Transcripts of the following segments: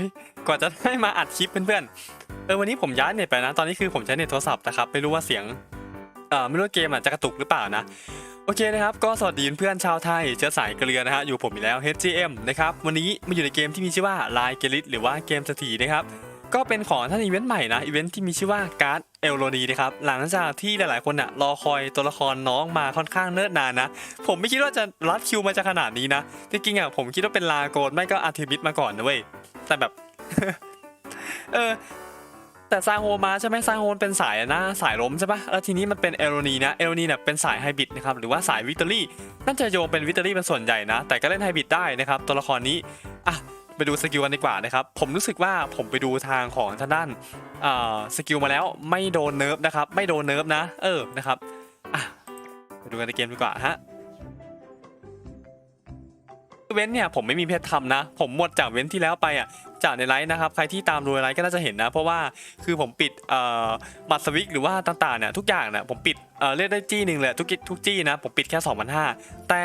ยกว่าจะได้มาอัดคลิปเพื่อนๆ เออวันนี้ผมย้ายเน็ตไปนะ ตอนนี้คือผมใช้เน็ตโทรศัพท์นะครับ ไม่รู้ว่าเสียง เอ่อไม่รู้ว่าเกมอะจะกระตุกหรือเปล่านะ โอเคนะครับ ก็สวัสดีเพื่อนชาวไทย เชื้อสายเกลือนะฮะ อยู่ผมอีกแล้ว HGM นะครับ วันนี้มาอยู่ในเกมที่มีชื่อว่า Line g e l i t หรือว่าเกมสถีนะครับก็เป็นของท่านอีเวนต์ใหม่นะอีเวนต์ที่มีชื่อว่าการ์ดเอลโรนีนะครับหลังจากที่หลายๆคนอะรอคอยตัวละครน้องมาค่อนข้างเนิ่นนานนะ ผมไม่คิดว่าจะรัดคิวมาจะขนาดนี้นะจริงๆอะผมคิดว่าเป็นลาโกนไม่ก็อาร์เทมิสมาก่อนนะเว้ย แต่แบบ เออ แต่ซางโฮมาใช่ไหมซางโฮเป็นสายนะสายล้มใช่ปะแล้วทีนี้มันเป็นเอโรนีนะเอโรนีเนี่ยเป็นสายไฮบริดนะครับหรือว่าสายวิกตอรี่น่าจะโยงเป็นวิกตอรี่เป็นส่วนใหญ่นะ แต่ก็เล่นไฮบริดได้นะครับ ตัวละครนี้อะไปดูสกิลกันดีกว่านะครับ ผมรู้สึกว่าผมไปดูทางของทางด้านอ่าสกิลมาแล้วไม่โดนเนิร์ฟนะครับ ไม่โดนเนิร์ฟนะ เออนะครับอะไปดูกันในเกมดีกว่าฮะ เว้นเนี่ยผมไม่มีเพชรทำนะ ผมหมดจากเว้นที่แล้วไปอะจากในไลฟ์นะครับใครที่ตามดูไลฟ์ก็น่าจะเห็นนะ เพราะว่าคือผมปิดเอ่อบัตรสวิกหรือว่าต่างๆเนี่ยทุกอย่างเนี่ยผมปิดเอ่อเรียกได้จี้หนึ่งเลยทุกทุกจี้นะผมปิดแค่2,500แต่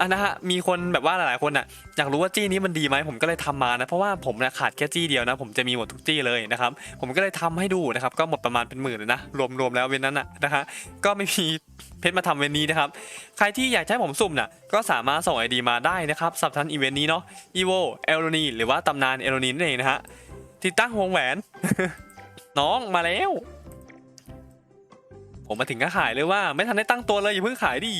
อันนะฮะมีคนแบบว่าหลายๆคนอะอยากรู้ว่าจี้นี้มันดีไหมผมก็เลยทำมานะเพราะว่าผมเนี่ยขาดแค่จี้เดียวนะ ผมจะมีหมดทุกจี้เลยนะครับผมก็เลยทำให้ดูนะครับก็หมดประมาณเป็นหมื่นเลยนะรวมๆแล้วเว้นนั้นอะนะฮะก็ไม่มีเพชรมาทำเว้นนี้นะครับใครที่อยากใช้ผมสุ่มน่ะก็สามารถส่ง ID มาได้นะครับสับทันอีเวนต์นี้เนาะ EVO เอลโรนีหรือว่าตำนานเอลโรนีนั่นเองนะฮะติดตั้งวงแหวน น้องมาแล้ว ผมมาถึงก็ขายเลยว่า ไม่ทันได้ตั้งตัวเลยอย่าเพิ่งขายดิ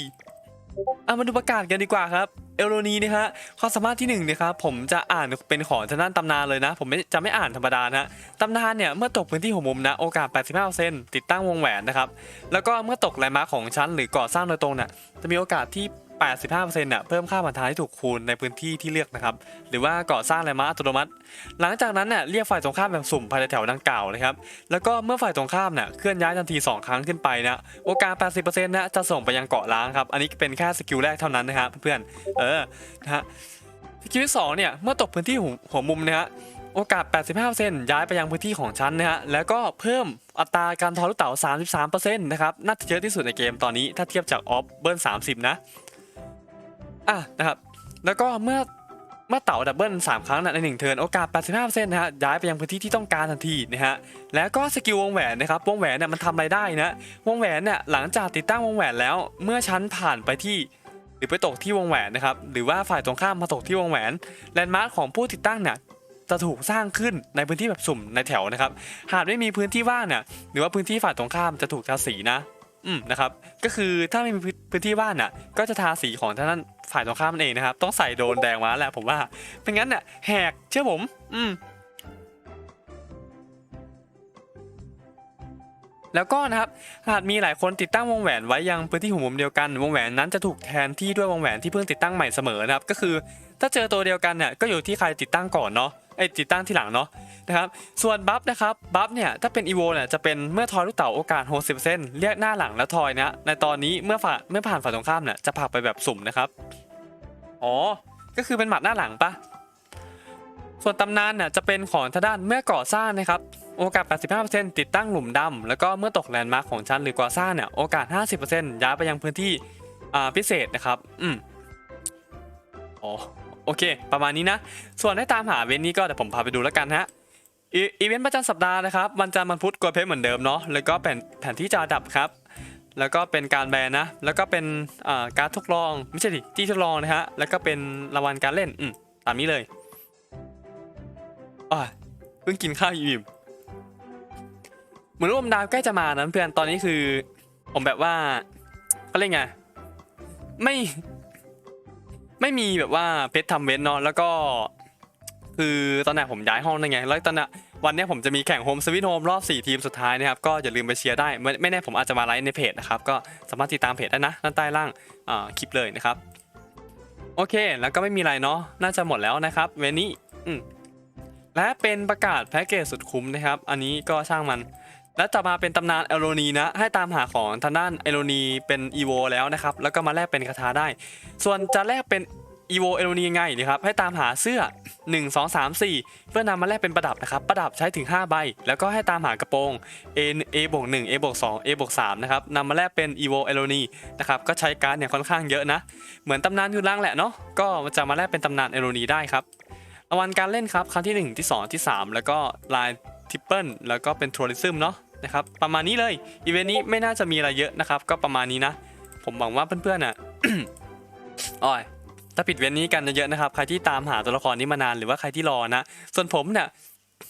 เอามาดูประกาศกันดีกว่าครับ เอลโรนีนะฮะความสามารถที่หนึ่งนะครับผมจะอ่านเป็นของทางด้านตำนานเลยนะ ผมไม่จะไม่อ่านธรรมดานะตำนานเนี่ยเมื่อตกพื้นที่หัวมุมนะโอกาส 85%ติดตั้งวงแหวนนะครับแล้วก็เมื่อตกแลายมาร์ของชั้นหรือก่อสร้างโดยตรงเนี่ยจะมีโอกาสที่ 85%น่ะเพิ่มค่าผ่านทางที่ถูกคูณในพื้นที่ที่เลือกนะครับ หรือว่าก่อสร้างแลนด์มาร์คอัตโนมัติ หลังจากนั้นน่ะเรียกฝ่ายตรงข้ามแบบสุ่มภายในแถวดังกล่าวนะครับ แล้วก็เมื่อฝ่ายตรงข้ามน่ะเคลื่อนย้ายทันที 2 ครั้งขึ้นไปนะโอกาส 80%นะจะส่งไปยังเกาะล้างครับ อันนี้เป็นแค่สกิลแรกเท่านั้นนะครับเพื่อนๆ เออ นะฮะ สกิลที่สองเนี่ย เมื่อตกพื้นที่หัวหวมุมนะฮะโอกาส 85%ย้ายไปยังพื้นที่ของชั้นนะฮะ แล้วก็เพิ่มอัตราการทอลูกเต๋า33%นะครับ น่าจะเยอะที่สุดในเกมตอนนี้ ถ้าเทียบจากออฟเบิร์30 นะ อะนะครับ แล้วก็เมื่อเมื่อเต่าดับเบิล3ครั้งนะใน1เทิร์นโอกาส 85%นะฮะย้ายไปยังพื้นที่ที่ต้องการทันทีนะฮะแล้วก็สกิลวงแหวนนะครับวงแหวนเนี่ยมันทำอะไรได้นะวงแหวนเนี่ยหลังจากติดตั้งวงแหวนแล้ว เมื่อชั้นผ่านไปที่หรือไปตกที่วงแหวนนะครับหรือว่าฝ่ายตรงข้ามมาตกที่วงแหวนแลนด์มาร์คของผู้ติดตั้งเนี่ยจะถูกสร้างขึ้นในพื้นที่แบบสุ่มในแถวนะครับ หากไม่มีพื้นที่ว่างเนี่ยหรือว่าพื้นที่ฝ่ายตรงข้ามจะถูกทาสีนะ อืมนะครับก็คือถ้าไม่มีพื้นที่ว่างน่ะ ก็จะทาสีของท่านฝ่ายตรงข้ามนั่นเองนะครับ ต้องใส่โดนแดงมาแหละผมว่าเป็นงั้นน่ะแหกเชื่อผม อืมแล้วก็นะครับหากมีหลายคนติดตั้งวงแหวนไว้ยังพื้นที่หัวมุมเดียวกัน วงแหวนนั้นจะถูกแทนที่ด้วยวงแหวนที่เพิ่งติดตั้งใหม่เสมอนะครับ ก็คือ ถ้าเจอตัวเดียวกันเนี่ยก็อยู่ที่ใครติดตั้งก่อนเนาะ ไอติดตั้งที่หลังเนาะนะครับส่วนบัฟนะครับบัฟเนี่ยถ้าเป็นอีโวเนี่ยจะเป็นเมื่อทอยลูกเต๋าโอกาส 60%เรียกหน้าหลังแล้วทอยนะในตอนนี้เมื่อฝ่าเมื่อผ่านฝ่ายตรงข้ามเนี่ยจะผักไปแบบสุ่มนะครับอ๋อก็คือเป็นหมัดหน้าหลังปะส่วนตำนานเนี่ยจะเป็นของทางด้านเมื่อก่อสร้างนะครับโอกาส 85%ติดตั้งหลุมดำแล้วก็เมื่อตกแลนด์มาร์คของชั้นหรือก่อสร้างเนี่ยโอกาส 50%ย้ายไปยังพื้นที่พิเศษนะครับอืมอ๋อ โอเค ประมาณนี้นะ ส่วนให้ตามหาเว้นนี้ก็เดี๋ยวผมพาไปดูแล้วกันฮะอีอีเวนต์ประจำสัปดาห์นะครับวันจันทร์วันพุธกดเพชรเหมือนเดิมเนาะแล้วก็เป็นแผนที่จาดับครับ แล้วก็เป็นการแบนนะ แล้วก็เป็นการทดลองไม่ใช่ดิที่ทดลองนะฮะแล้วก็เป็นรางวัลการเล่นอืมตามนี้เลยอ่าเพิ่งกินข้าวอิ่มเหมือนร่วมดาวใกล้จะมานะเพื่อนตอนนี้คือ ผมแบบว่าเขาเรียกไงไม่ ไม่มีแบบว่าเพชรทำเว้นเนาะแล้วก็ คือตอนนี้ผมย้ายห้องนั่นไงแล้วตอนนี้วันนี้ผมจะมีแข่งโฮมสวิตโฮมรอบ 4 ทีมสุดท้ายนะครับ ก็อย่าลืมไปเชียร์ได้ ไม่แน่ผมอาจจะมาไลฟ์ในเพจนะครับ ก็สามารถติดตามเพจได้นะด้านใต้ล่างอ่าคลิปเลยนะครับ โอเค แล้วก็ไม่มีอะไรเนาะน่าจะหมดแล้วนะครับเวนี้และเป็นประกาศแพ็กเกจสุดคุ้มนะครับ อันนี้ก็ช่างมัน และต่อมาเป็นตำนานเอโรนีนะ ให้ตามหาของทางด้านเอโรนีเป็นอีโวแล้วนะครับ แล้วก็มาแลกเป็นคาถาได้ ส่วนจะแลกเป็นอีโวเอโรนียังไงนะครับ ให้ตามหาเสื้อ 1 2 3 4 เพื่อนำมาแลกเป็นประดับนะครับ ประดับใช้ถึง 5 ใบ แล้วก็ให้ตามหากระโปรง A A บวก1 A บวก2 A บวก3นะครับนำมาแลกเป็นอีโวเอโรนีนะครับ ก็ใช้การ์ดเนี่ยค่อนข้างเยอะนะ เหมือนตำนานยูร่างแหละเนาะ ก็จะมาแลกเป็นตำนานเอโรนีได้ครับรางวัลการเล่นครับครั้งที่ 1 ที่ 2 ที่ 3 แล้วก็ลาย ทิปเปิลแล้วก็เป็นทัวริซึมเนาะนะครับประมาณนี้เลยอีเวนต์นี้ไม่น่าจะมีอะไรเยอะนะครับ ก็ประมาณนี้นะ ผมหวังว่าเพื่อนๆอะอ้อยถ้าปิดเวนนี้กันเยอะๆนะครับ ใครที่ตามหาตัวละครนี้มานานหรือว่าใครที่รอนะ ส่วนผมเนี่ย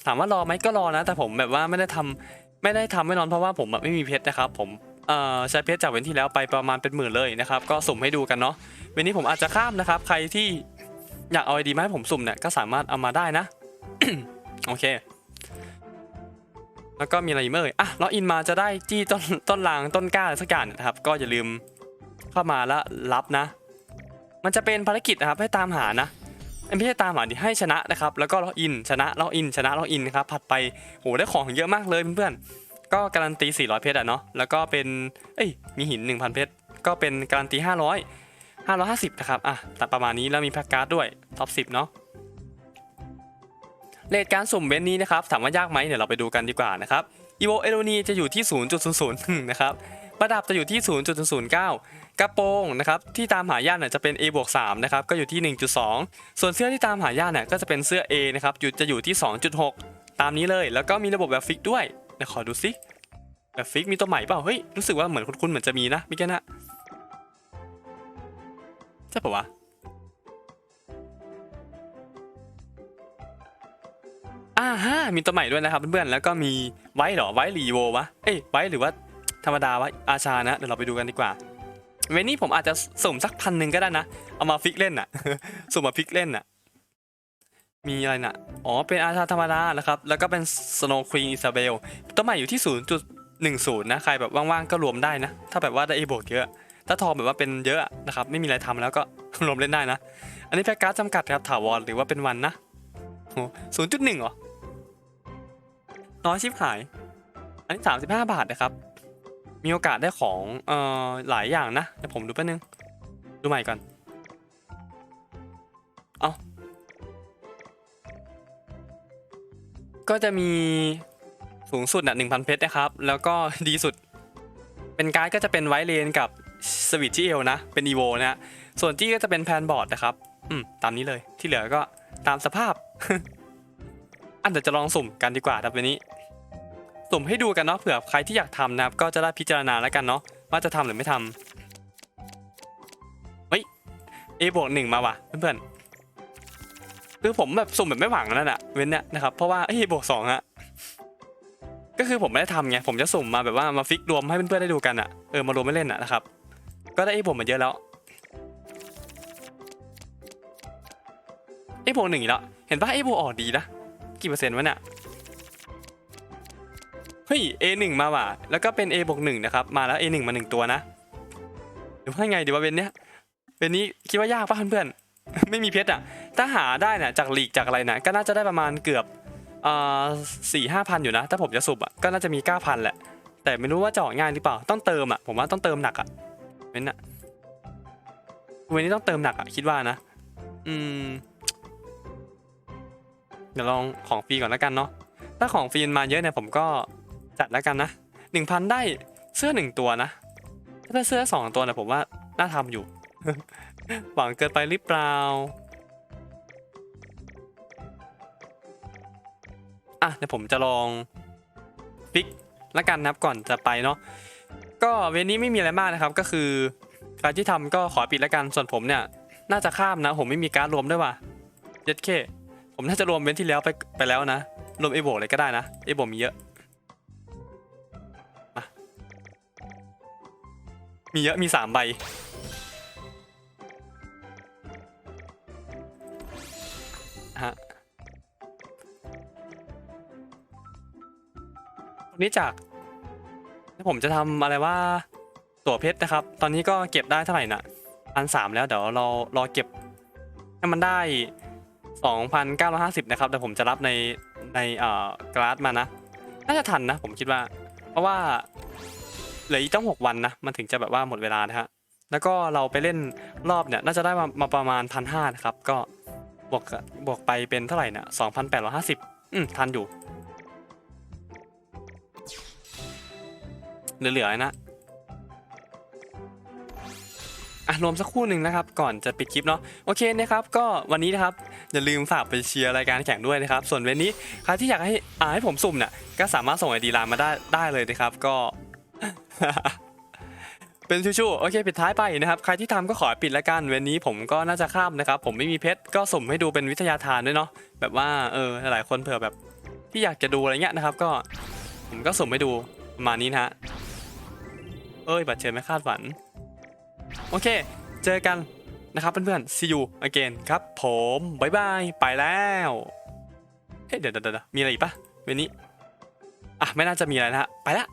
ถามว่ารอไหมก็รอนะ แต่ผมแบบว่าไม่ได้ทำไม่ได้ทำไม่นอนเพราะว่าผมแบบไม่มีเพชรนะครับ ผมเออใช้เพชรจากเวนที่แล้วไปประมาณเป็นหมื่นเลยนะครับ ก็สุ่มให้ดูกันเนาะเวนนี้ผมอาจจะข้ามนะครับ ใครที่อยากเอาไอดีมาให้ผมสุ่มเนี่ยก็สามารถเอามาได้นะ โอเค แล้วก็มีอะไรอีกไหมเอ่ยอะล็อกอินมาจะได้จี้ต้นต้นลางต้นกล้าสักอย่างเนี่ยนะครับ ก็อย่าลืมเข้ามาแล้วรับนะ มันจะเป็นภารกิจนะครับให้ตามหานะไม่ใช่ตามหาดิให้ชนะนะครับ แล้วก็ล็อกอินชนะล็อกอินชนะล็อกอินนะครับผัดไปโหได้ของเยอะมากเลยเพื่อนๆก็การันตี 400 เพชรอะเนาะแล้วก็เป็นเอ้ยมีหิน 1,000 เพชรก็เป็นการันตี 500 550 นะครับอะแต่ประมาณนี้แล้วมีแพ็กการ์ดด้วยท็อป10 เนาะ เลทการสุ่มเว้นนี้นะครับถามว่ายากไหมเดี๋ยวเราไปดูกันดีกว่านะครับอีโวเอโรนีจะอยู่ที่ 0.00นะครับประดับจะอยู่ที่ 0.009 กระโปรงนะครับที่ตามหายากเนี่ยจะเป็น A บวก3นะครับก็อยู่ที่ 1.2 ส่วนเสื้อที่ตามหายากเนี่ยก็จะเป็นเสื้อ A นะครับอยู่จะอยู่ที่ 2.6 ตามนี้เลยแล้วก็มีระบบแบบฟิกด้วยเดี๋ยวขอดูซิแบบฟิกมีตัวใหม่เปล่าเฮ้ยรู้สึกว่าเหมือนคุ้นๆเหมือนจะมีนะมิแกนะใช่ปะวะ อ่าฮะมีตัวใหม่ด้วยนะครับเพื่อนๆแล้วก็มีไว้เหรอไว้หรีโววะเอ้ยไว้หรือว่าธรรมดาวะอาชานะเดี๋ยวเราไปดูกันดีกว่าเวนนี้ผมอาจจะสุ่มสักพันหนึ่งก็ได้นะเอามาฟิกเล่นน่ะสุ่มมาฟิกเล่นน่ะมีอะไรน่ะอ๋อเป็นอาชาธรรมดานะครับแล้วก็เป็นสโนว์ควีนอิซาเบลตัวใหม่อยู่ที่ 0.10 นะใครแบบว่างๆก็รวมได้นะ ถ้าแบบว่าได้เอบวกเยอะถ้าทองแบบว่าเป็นเยอะนะครับไม่มีอะไรทำแล้วก็รวมเล่นได้นะ อันนี้แพ็กการ์ดจำกัดครับถาวรหรือว่าเป็นวันนะโอ้ศูนย์จุดหนึ่งเหรอ น้อยชิบหาย อันนี้35บาทนะครับ มีโอกาสได้ของ เอ่อ หลายอย่างนะเดี๋ยวผมดูแป๊บนึง ดูใหม่ก่อน เอาก็จะมีสูงสุดน่ะ1,000เพชรนะครับ แล้วก็ดีสุด เป็นการ์ดก็จะเป็นไวเลนกับสวิตชี่เอลนะ เป็นอีโวนะฮะ ส่วนที่ก็จะเป็นแพนบอร์ดนะครับ อืม ตามนี้เลย ที่เหลือก็ตามสภาพ อันเดี๋ยวจะลองสุ่มกันดีกว่าครับวันนี้ สุ่มให้ดูกันเนาะเผื่อใครที่อยากทำนะครับก็จะได้พิจารณาแล้วกันเนาะว่าจะทำหรือไม่ทำเฮ้ย A บวกหนึ่งมาว่ะเพื่อนๆคือผมแบบสุ่มแบบไม่หวังนั่นแหะเว้นเนี่ยนะครับเพราะว่า A บวกสองฮะก็คือผมไม่ได้ทำไงผมจะสุ่มมาแบบว่ามาฟิกรวมให้เพื่อนๆได้ดูกันอะเออมารวมไม่เล่นอะนะครับก็ได้ A บวกมาเยอะแล้ว A บวกหนึ่งอีกแล้วเห็นปะ A บวกออกดีนะกี่เปอร์เซ็นต์วะเนี่ย ฮ้ย A1 มาว่ะ แล้วก็เป็น A บวกหนึ่งนะครับ มาแล้ว A1 มาหนึ่งตัวนะหรือว่าไงดีว่าเวนเนี้ยเวนนี้คิดว่ายากป่ะเพื่อนๆ ไม่มีเพชรอะ ถ้าหาได้น่ะจากหลีกจากอะไรนะ ก็น่าจะได้ประมาณเกือบอ่อสี่ห้าพันอยู่นะ ถ้าผมจะสุบอะ ก็น่าจะมีเก้าพันแหละ แต่ไม่รู้ว่าจะออกง่ายหรือเปล่า ต้องเติมอะ ผมว่าต้องเติมหนักอะเว้นอะเวนนี้ต้องเติมหนักอะ คิดว่านะ อืม เดี๋ยวลองของฟรีก่อนแล้วกันเนาะ ถ้าของฟรีมาเยอะเนี่ยผมก็ จัดแล้วกันนะหนึ่งพันได้เสื้อหนึ่งตัวนะถ้าได้เสื้อสองตัวเนี่ยผมว่าน่าทำอยู่ หวังเกินไปหรือเปล่าอะเดี๋ยวผมจะลองฟิกแล้วกันนะครับก่อนจะไปเนาะก็เวนนี้ไม่มีอะไรมากนะครับก็คือใครที่ทำก็ขอปิดแล้วกันส่วนผมเนี่ย น่าจะข้ามนะ ผมไม่มีการรวมด้วยว่ะเย็ดเคผมน่าจะรวมเว้นที่แล้วไปไปแล้วนะรวมเอโบเลยก็ได้นะเอโบมีเยอะ มีเยอะมีสามใบ ฮะวันนี้จากผมจะทำอะไรว่าตั๋วเพชรนะครับ ตอนนี้ก็เก็บได้เท่าไหร่นะพันสามแล้วเดี๋ยวเรารอเก็บให้มันได้สองพันเก้าร้อยห้าสิบนะครับเดี๋ยวผมจะรับในในเอ่อกราดมานะ น่าจะทันนะผมคิดว่า เพราะว่า เหลืออีกต้องหกวันนะมันถึงจะแบบว่าหมดเวลานะฮะแล้วก็เราไปเล่นรอบเนี่ยน่าจะได้มามาประมาณพันห้านะครับก็บวกบวกไปเป็นเท่าไหร่เนี่ยสองพันแปดร้อยห้าสิบอืมทันอยู่เหลือๆนะอะรวมสักครู่หนึ่งนะครับ ก่อนจะปิดคลิปเนาะโอเคนะครับก็วันนี้นะครับอย่าลืมฝากไปเชียร์รายการแข่งด้วยนะครับ ส่วนเวนนี้ใครที่อยากให้อ่าให้ผมสุ่มเนี่ยก็สามารถส่งไอดีไลน์มาได้ได้เลยนะครับ ก็ เป็นชูๆโอเคปิดท้ายไปนะครับ ใครที่ทำก็ขอปิดละกันเวันนี้ผมก็น่าจะข้ามนะครับ ผมไม่มีเพชรก็สุ่มให้ดูเป็นวิทยาทานด้วยเนาะแบบว่าเออหลายคนเผื่อแบบที่อยากจะดูอะไรเงี้ยนะครับ ก็ผมก็สุ่มให้ดูประมาณนี้นะฮะเอ้ยบัตรเชิญไม่คาดฝัน โอเค เจอกันนะครับเพื่อนๆ see you again ครับผมบายบายไปแล้วเฮ้ยเดี๋ยวเดี๋ยวเดี๋ยวมีอะไรอีกปะเวันนี้อะไม่น่าจะมีอะไรนะฮะไปละ